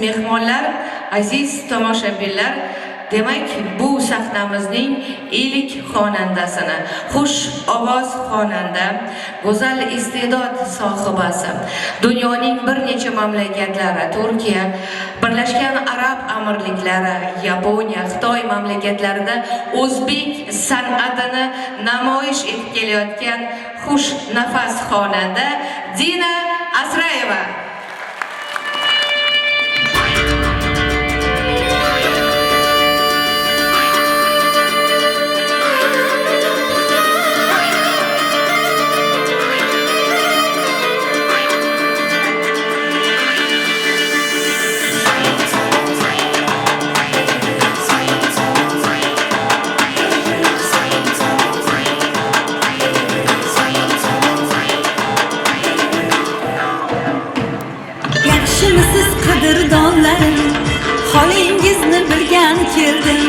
mehmonlar aziz tomoshabinlar. Demak bu sahnamizning ilk xonandasini xush ovoz xonanda go'zal iste'dod sohibasi dunyoning bir necha mamlakatlari turkiya birlashgan arab amirliklari yaponiya xitoy mamlakatlarida o'zbek san'atini namoyish etib kelayotgan xush nafas xonanda dina asrayeva. Yaxshimisiz qadrdonlar Holingizni bilgan keldim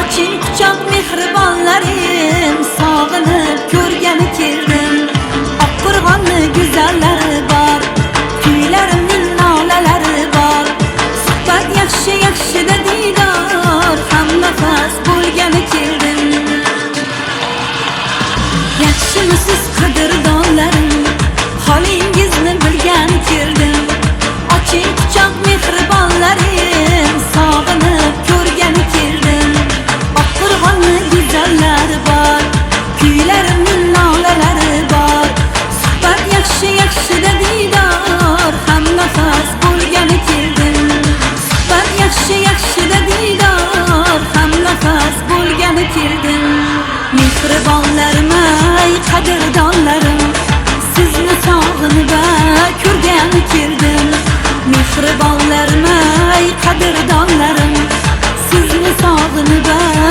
Oching quchoq mehribonlarim Sog'inib ko'rgani keldim Oqqo'rg'onni go'zallari bor Kuylarimning nolalari bor. Suhbat yaxshi yaxshida diydor Ham nafas bo'lgani keldim Yaxshimisiz qadrdonlarim bo'lgani keldim Mehribonlarim ay qadrdonlarim Sizni sog'inib ko'rgani keldim Mehribonlarim ay qadrdonlarim Sizni sog'inib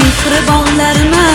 keldim